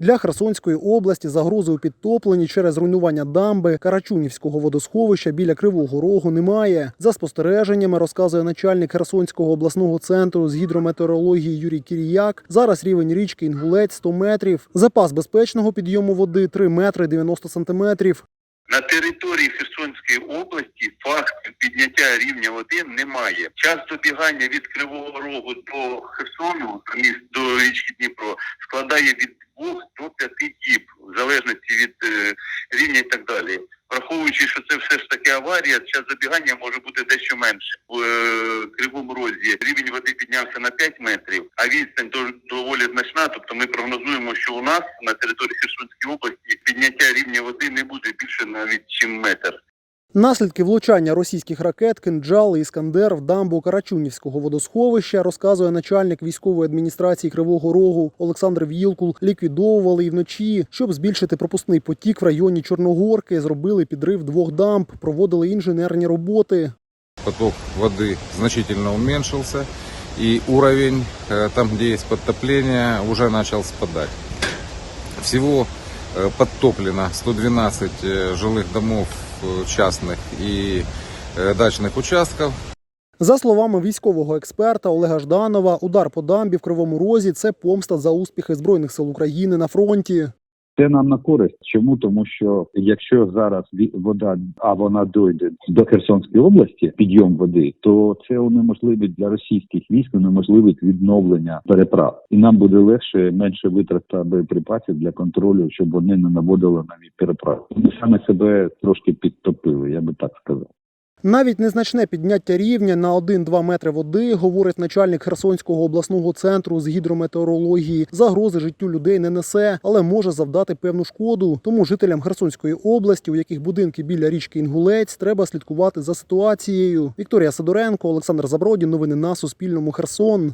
Для Херсонської області загрози у підтопленні через руйнування дамби Карачунівського водосховища біля Кривого Рогу немає. За спостереженнями розказує начальник Херсонського обласного центру з гідрометеорології Юрій Кіріяк. Зараз рівень річки Інгулець 100 метрів. Запас безпечного підйому води 3 метри 90 сантиметрів. На території Херсонської області фактів підняття рівня води немає. Час добігання від Кривого Рогу до Херсону, до річки Дніпро, складає від 2 до 5 діб, в залежності від е, рівня і так далі. Враховуючи, що це все ж таки аварія, час забігання може бути дещо менше. В е, Кривому Розі рівень води піднявся на 5 метрів, а відстань дов- доволі значна. Тобто ми прогнозуємо, що у нас на території Херсонської області підняття рівня води не буде більше навіть чим метр. Наслідки влучання російських ракет «Кинджал» і «Іскандер» в дамбу Карачунівського водосховища, розказує начальник військової адміністрації Кривого Рогу Олександр Вілкул, ліквідовували і вночі. Щоб збільшити пропускний потік в районі Чорногорки, зробили підрив двох дамб, проводили інженерні роботи. поток воды значительно уменьшился, и уровень э, там, где есть подтопление, уже начал спадать. Всего э, подтоплено 112 э, жилых домов э, частных и э, дачных участков. За словами військового експерта Олега Жданова, удар по дамбі в Кривому Розі це помста за успіхи збройних сил України на фронті. Це нам на користь. Чому? Тому що якщо зараз вода, а вона дойде до Херсонської області, підйом води, то це унеможливить для російських військ, унеможливить відновлення переправ, і нам буде легше, менше витрата боєприпасів для контролю, щоб вони не наводили нові переправи. Ми саме себе трошки підтопили, я би так сказав. Навіть незначне підняття рівня на 1-2 метри води, говорить начальник Херсонського обласного центру з гідрометеорології, загрози життю людей не несе, але може завдати певну шкоду. Тому жителям Херсонської області, у яких будинки біля річки Інгулець, треба слідкувати за ситуацією. Вікторія Сидоренко, Олександр Забродін. Новини на Суспільному. Херсон.